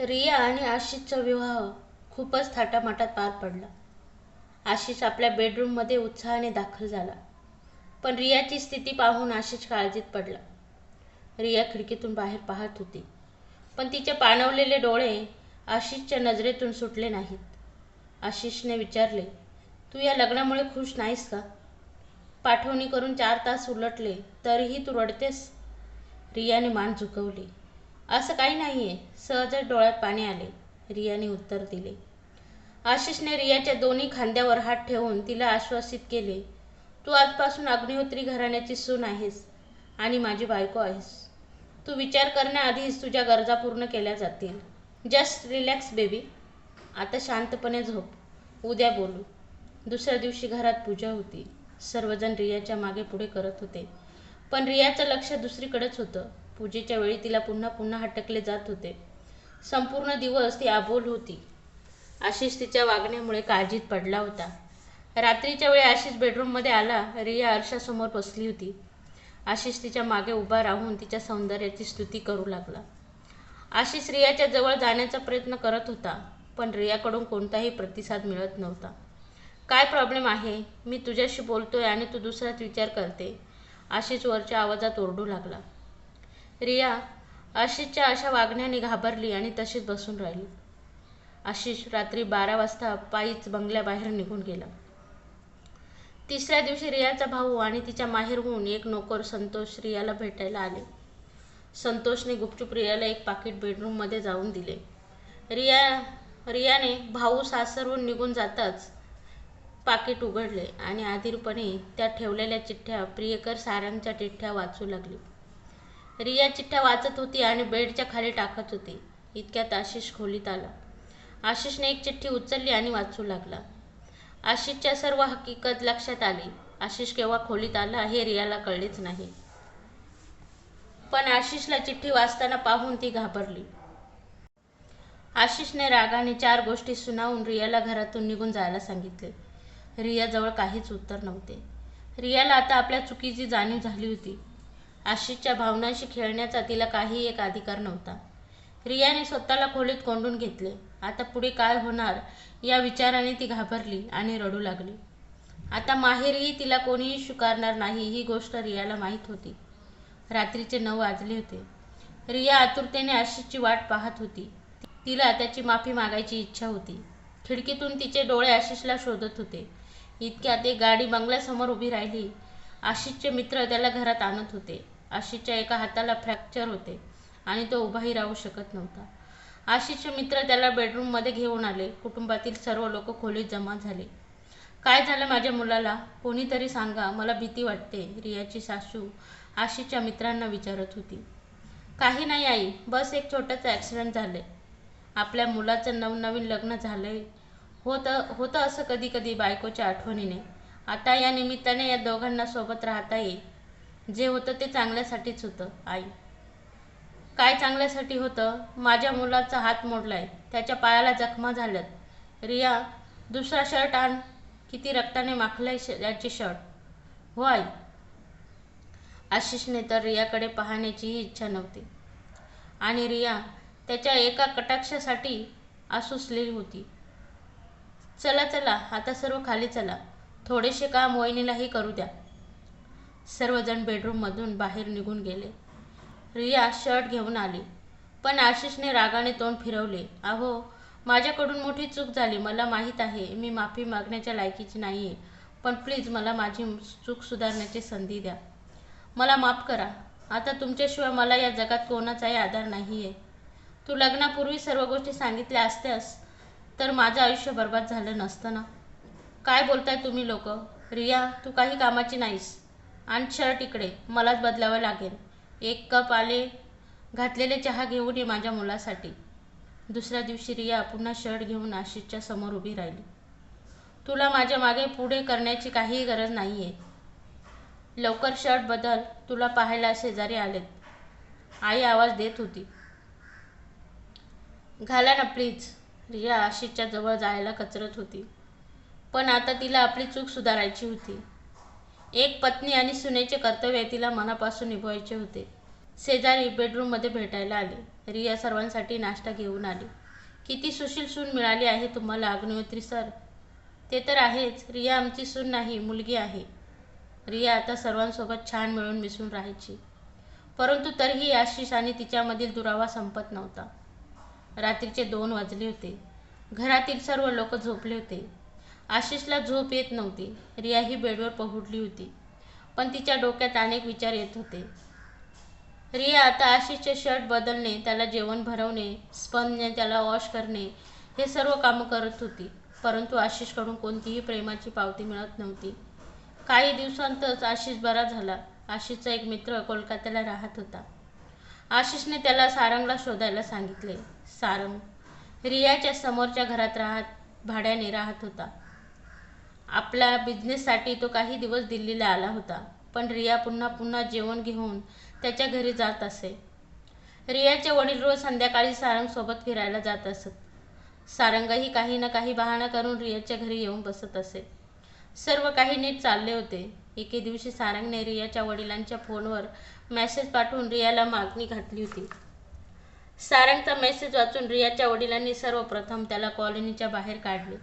रिया आणि आशिषचा विवाह खूपच थाटामाटात पार पडला. आशिष आपल्या बेडरूममध्ये उत्साहाने दाखल झाला. पण रियाची स्थिती पाहून आशिष काळजीत पडला. रिया खिडकीतून बाहेर पाहत होती. पण तिचे पाणवलेले डोळे आशिषच्या नजरेतून सुटले नाहीत. आशिषने विचारले तू या लग्नामुळे खुश नाहीस का? पाठवणी करून चार तास उलटले तरीही तू रडतेस? रियाने मान झुकवली. असं काही नाही आहे सहजच डोळ्यात पाणी आले. रियाने उत्तर दिले. आशिषने रियाच्या दोन्ही खांद्यावर हात ठेवून तिला आश्वासित केले तू आजपासून अग्निहोत्री घराण्याची सून आहेस आणि माझी बायको आहेस. तू विचार करण्याआधीच तुझ्या गरजा पूर्ण केल्या जातील. Just relax baby. आता शांतपणे झोप. उद्या बोलू. दुसऱ्या दिवशी घरात पूजा होती. सर्वजण रियाच्या मागे पुढे करत होते. पण रियाचं लक्ष दुसरीकडेच होतं. पूजेच्या वेळी तिला पुन्हा पुन्हा हटकले जात होते. संपूर्ण दिवस ती आबोल होती. आशिष तिच्या वागण्यामुळे काळजीत पडला होता. रात्रीच्या वेळी आशिष बेडरूममध्ये आला रिया आरशासमोर बसली होती. आशिष तिच्यामागे उभा राहून तिच्या सौंदर्याची स्तुती करू लागला. आशिष रियाच्या जवळ जाण्याचा प्रयत्न करत होता पण रियाकडून कोणताही प्रतिसाद मिळत नव्हता. काय प्रॉब्लेम आहे? मी तुझ्याशी बोलतोय आणि तू दुसराच विचार करते. आशिष वरच्या आवाजात ओरडू लागला. रिया आशिषच्या अशा वागण्याने घाबरली आणि तशीच बसून राहिली. आशिष रात्री बारा वाजता पायीच बंगल्याबाहेर निघून गेला. तिसऱ्या दिवशी रियाचा भाऊ आणि तिच्या माहेरहून एक नोकर संतोष रियाला भेटायला आले. संतोषने गुपचूप रियाला एक पाकिट बेडरूममध्ये जाऊन दिले. रिया रियाने भाऊ सासरहून निघून जाताच पाकिट उघडले आणि आधीरपणे त्यात ठेवलेल्या चिठ्ठ्या प्रियकर सारांच्या चिठ्ठ्या वाचू लागली. रिया चिठ्ठ्या वाचत होती आणि बेडच्या खाली टाकत होती. इतक्यात आशिष खोलीत आला. आशिषने एक चिठ्ठी उचलली आणि वाचू लागला. आशिषच्या सर्व हकीकत लक्षात आली. आशिष केव्हा खोलीत आला हे रियाला कळलेच नाही. पण आशिषला चिठ्ठी वाचताना पाहून ती घाबरली. आशिषने रागाने चार गोष्टी सुनावून रियाला घरातून निघून जायला सांगितले. रियाजवळ काहीच उत्तर नव्हते. रियाला आता आपल्या चुकीची जाणीव झाली होती. आशिषच्या भावनांशी खेळण्याचा तिला काही एक अधिकार नव्हता. रियाने स्वतःला खोलीत कोंडून घेतले. आता पुढे काय होणार या विचाराने ती घाबरली आणि रडू लागली. आता माहेरही तिला कोणीही स्वीकारणार नाही ही गोष्ट रियाला माहीत होती. रात्रीचे नऊ वाजले होते. रिया आतुरतेने आशिषची वाट पाहत होती. तिला त्याची माफी मागायची इच्छा होती. खिडकीतून तिचे डोळे आशिषला शोधत होते. इतक्यात एक गाडी बंगल्यासमोर उभी राहिली. आशिषचे मित्र त्याला घरात आणत होते. आशिषच्या एका हाताला फ्रॅक्चर होते आणि तो उभाही राहू शकत नव्हता. आशिषचे मित्र त्याला बेडरूममध्ये घेऊन आले. कुटुंबातील सर्व लोक खोलीत जमा झाले. काय झालं माझ्या मुलाला? कोणीतरी सांगा. मला भीती वाटते रियाची सासू आशिषच्या मित्रांना विचारत होती. काही नाही आई. बस एक छोटंसं ॲक्सिडेंट झाले आपल्या मुलाचं नवनवीन लग्न झालंय. होतं होतं असं कधी कधी बायकोच्या आठवणीने. आता या निमित्ताने या दोघांना सोबत राहता येईल. जे होतं ते चांगल्यासाठीच होतं आई. काय चांगल्यासाठी होतं? माझ्या मुलाचा हात मोडलाय. त्याच्या पायाला जखमा झाल्यात. रिया दुसरा शर्ट आण. किती रक्ताने माखलाय याचे शर्ट. हो आई. आशिषने तर रियाकडे पाहण्याचीही इच्छा नव्हती. आणि रिया त्याच्या एका कटाक्षासाठी आसुसलेली होती. चला चला आता सर्व खाली चला. थोडेसे काम वहिनीलाही करू द्या. सर्वजण बेडरूममधून बाहेर निघून गेले. रिया शर्ट घेऊन आली. पण आशिषने रागाने तोंड फिरवले. अहो माझ्याकडून मोठी चूक झाली. मला माहीत आहे मी माफी मागण्याच्या लायकीची नाही आहे पण प्लीज मला माझी चूक सुधारण्याची संधी द्या. मला माफ करा. आता तुमच्याशिवाय मला या जगात कोणाचाही आधार नाही आहे तू लग्नापूर्वी सर्व गोष्टी सांगितल्या असत्यास तर माझं आयुष्य बर्बाद झालं नसतं ना? काय बोलताय तुम्ही लोक? रिया तू काही कामाची नाहीस. आणि शर्ट इकडे. मलाच बदलावं लागेल. एक कप आले घातलेले चहा घेऊन ये माझ्या मुलासाठी. दुसऱ्या दिवशी रिया पुन्हा शर्ट घेऊन आशिषच्या समोर उभी राहिली. तुला माझ्या मागे पुढे करण्याची काहीही गरज नाही आहे लवकर शर्ट बदल तुला पाहायला शेजारी आलेत. आई आवाज देत होती. घाला ना प्लीज. रिया आशिषच्या जवळ जायला कचरत होती. पण आता तिला आपली चूक सुधारायची होती. एक पत्नी आणि सुनेचे कर्तव्य तिला मनापासून निभवायचे होते. शेजारी बेडरूममध्ये भेटायला आले. रिया सर्वांसाठी नाश्ता घेऊन आली. किती सुशील सून मिळाली आहे तुम्हाला अग्निहोत्री सर? ते तर आहेच. रिया आमची सून नाही मुलगी आहे. रिया आता सर्वांसोबत छान मिळून मिसळून राहायची. परंतु तरीही आशिष आणि तिच्यामधील दुरावा संपत नव्हता. रात्रीचे दोन वाजले होते. घरातील सर्व लोक झोपले होते. आशिषला झोप येत नव्हती. रिया ही बेडवर पहुडली होती. पण तिच्या डोक्यात अनेक विचार येत होते. रिया आता आशिषचे शर्ट बदलणे त्याला जेवण भरवणे स्पंजने त्याला वॉश करणे हे सर्व कामं करत होती. परंतु आशिषकडून कोणतीही प्रेमाची पावती मिळत नव्हती. काही दिवसांतच आशिष बरा झाला. आशिषचा एक मित्र कोलकात्याला राहत होता. आशिषने त्याला सारंगला शोधायला सांगितले. सारंग रियाच्या समोरच्या घरात राहत भाड्याने राहत होता. आपल्या बिझनेससाठी तो काही दिवस दिल्लीला आला होता. पण रिया पुन्हा पुन्हा जेवण घेऊन त्याच्या घरी जात असे. रियाचे वडील रोज संध्याकाळी सारंगसोबत फिरायला जात असत. सारंगही काही ना काही बहाणा करून रियाच्या घरी येऊन बसत असे. सर्व काही नीट चालले होते. एके दिवशी सारंगने रियाच्या वडिलांच्या फोनवर मेसेज पाठवून रियाला मागणी घातली होती. सारंगचा मेसेज वाचून रियाच्या वडिलांनी सर्वप्रथम त्याला कॉलनीच्या बाहेर काढले.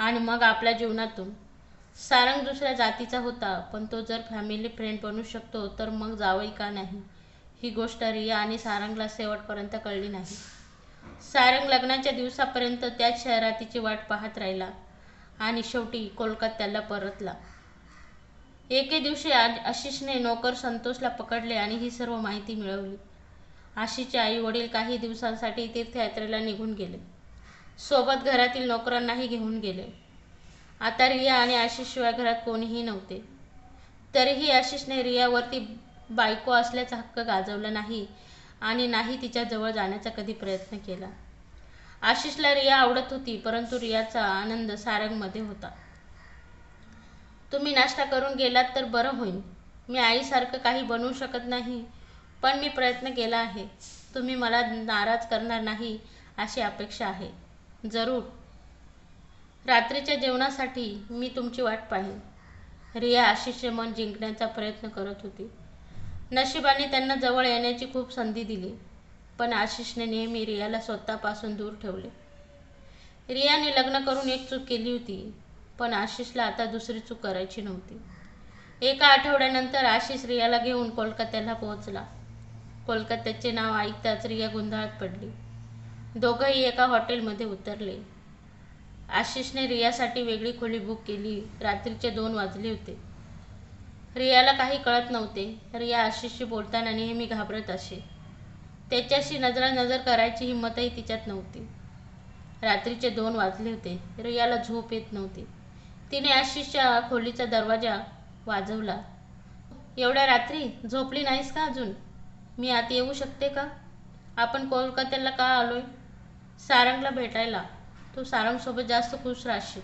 आणि मग आपल्या जीवनातून. सारंग दुसऱ्या जातीचा होता पण तो जर फॅमिली फ्रेंड बनू शकतो तर मग जावई का नाही? ही गोष्ट रिया आणि सारंगला शेवटपर्यंत कळली नाही. सारंग लग्नाच्या दिवसापर्यंत त्याच शहरात तिची वाट पाहत राहिला आणि शेवटी कोलकात्याला परतला. एके दिवशी आज आशिषने नोकर संतोषला पकडले आणि ही सर्व माहिती मिळवली. आशिषचे आई वडील काही दिवसांसाठी तीर्थयात्रेला निघून गेले. सोबत घरातील नोकरांनाही घेऊन गेले. आता रिया आणि आशिषशिवाय घरात कोणीही नव्हते. तरीही आशिषने रियावरती बायको असल्याचा हक्क गाजवला नाही आणि नाही तिच्या जवळ जाण्याचा कधी प्रयत्न केला. आशिषला रिया आवडत होती परंतु रियाचा आनंद सारंगमध्ये होता. तुम्ही नाश्ता करून गेलात तर बरं होईल. मी आईसारखं काही बनवू शकत नाही पण मी प्रयत्न केला आहे. तुम्ही मला नाराज करणार नाही अशी अपेक्षा आहे. जरूर. रात्रीच्या जेवणासाठी मी तुमची वाट पाहीन. रिया आशिषचे मन जिंकण्याचा प्रयत्न करत होती. नशिबाने त्यांना जवळ येण्याची खूप संधी दिली पण आशिषने नेहमी रियाला स्वतःपासून दूर ठेवले. रियाने लग्न करून एक चूक केली होती पण आशिषला आता दुसरी चूक करायची नव्हती. एका आठवड्यानंतर आशिष रियाला घेऊन कोलकात्याला पोहोचला. कोलकात्याचे नाव ऐकताच रिया गोंधळात पडली. दोघंही एका हॉटेलमध्ये उतरले. आशिषने रियासाठी वेगळी खोली बुक केली. रात्रीचे दोन वाजले होते. रियाला काही कळत नव्हते. रिया आशिषशी बोलताना नेहमी घाबरत असे. त्याच्याशी नजरानजर करायची हिंमतही तिच्यात नव्हती. रात्रीचे दोन वाजले होते. रियाला झोप येत नव्हती. तिने आशिषच्या खोलीचा दरवाजा वाजवला. एवढ्या रात्री? झोपली नाहीस का अजून? मी आत येऊ शकते का? आपण कोलकात्याला का आलोय? सारंगला भेटायला. तू सारंगसोबत जास्त खुश राहशील.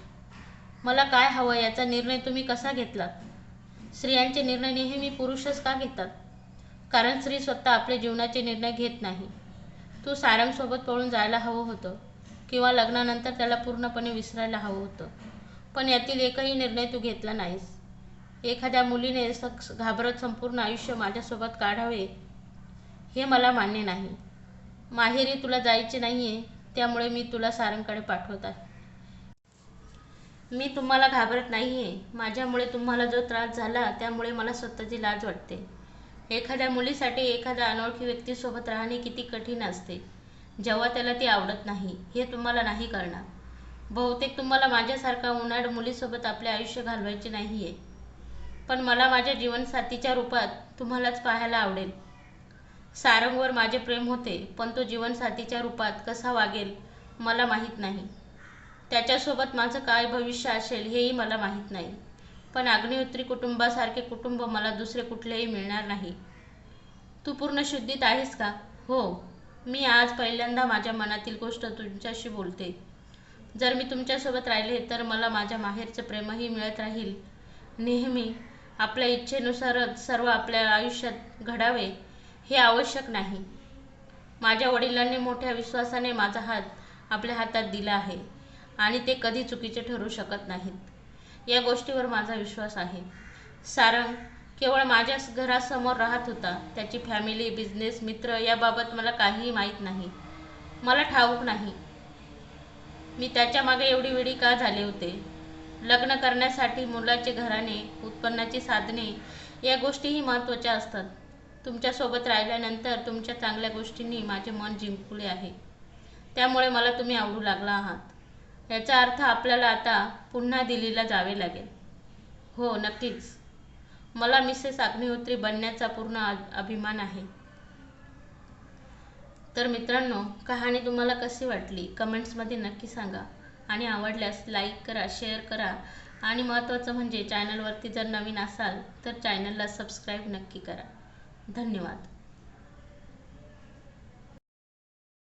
मला काय हवं याचा निर्णय तुम्ही कसा घेतलात? स्त्रियांचे निर्णय नेहमी पुरुषच का घेतात? कारण स्त्री स्वतः आपल्या जीवनाचे निर्णय घेत नाही. तू सारंगसोबत पळून जायला हवं होतं किंवा लग्नानंतर त्याला पूर्णपणे विसरायला हवं होतं. पण यातील एकही निर्णय तू घेतला नाहीस. एखाद्या मुलीने सक्स घाबरत संपूर्ण आयुष्य माझ्यासोबत काढावे हे मला मान्य नाही. माहेरी तुला जायचे नाही आहे त्यामुळे मी तुला सारंगकडे पाठवत आहे. मी तुम्हाला घाबरत नाही आहे माझ्यामुळे तुम्हाला जो त्रास झाला त्यामुळे मला स्वतःची लाज वाटते. एखाद्या मुलीसाठी एखाद्या अनोळखी व्यक्तीसोबत राहणे किती कठीण असते. जेव्हा त्याला ती आवडत नाही हे तुम्हाला नाही कळणार. बहुतेक तुम्हाला माझ्यासारखा उन्हाळ मुलीसोबत आपले आयुष्य घालवायचे नाही आहे पण मला माझ्या जीवनसाथीच्या रूपात तुम्हालाच पाहायला आवडेल. सारंगवर माझे प्रेम होते पण तो जीवनसाथीच्या रूपात कसा वागेल मला माहीत नाही. त्याच्यासोबत माझं काय भविष्य असेल हेही मला माहीत नाही. पण अग्निहोत्री कुटुंबासारखे कुटुंब मला दुसरे कुठलेही मिळणार नाही. तू पूर्ण शुद्धीत आहेस का? हो. मी आज पहिल्यांदा माझ्या मनातील गोष्ट तुमच्याशी बोलते. जर मी तुमच्यासोबत राहिले तर मला माझ्या माहेरचं प्रेमही मिळत राहील. नेहमी आपल्या इच्छेनुसारच सर्व आपल्या आयुष्यात घडावे. हे आवश्यक नाही. माझ्या वडिलांनी मोठ्या विश्वासाने माझा हात आपल्या हातात दिला आहे आणि ते कधी चुकीचे ठरू शकत नाहीत. या गोष्टीवर माझा विश्वास आहे. सारंग केवळ माझ्या घरासमोर राहत होता. त्याची फॅमिली बिझनेस मित्र याबाबत मला काहीही माहीत नाही. मला ठाऊक नाही. मी त्याच्यामागे एवढी वेळी का झाले होते? लग्न करण्यासाठी मुलाचे घराणे उत्पन्नाची साधने या गोष्टीही महत्त्वाच्या असतात. तुमच्यासोबत राहिल्यानंतर तुमच्या चांगल्या गोष्टींनी माझे मन जिंकले आहे. त्यामुळे मला तुम्ही आवडू लागला आहात. याचा अर्थ आपल्याला आता पुन्हा दिल्लीला जावे लागेल. हो नक्कीच. मला मिसेस अग्निहोत्री बनण्याचा पूर्ण अभिमान आहे. तर मित्रांनो कहाणी तुम्हाला कशी वाटली? कमेंट्समध्ये नक्की सांगा. आणि आवडल्यास लाईक करा शेअर करा. आणि महत्त्वाचं म्हणजे चॅनलवरती जर नवीन असाल तर चॅनलला सबस्क्राईब नक्की करा. धन्यवाद.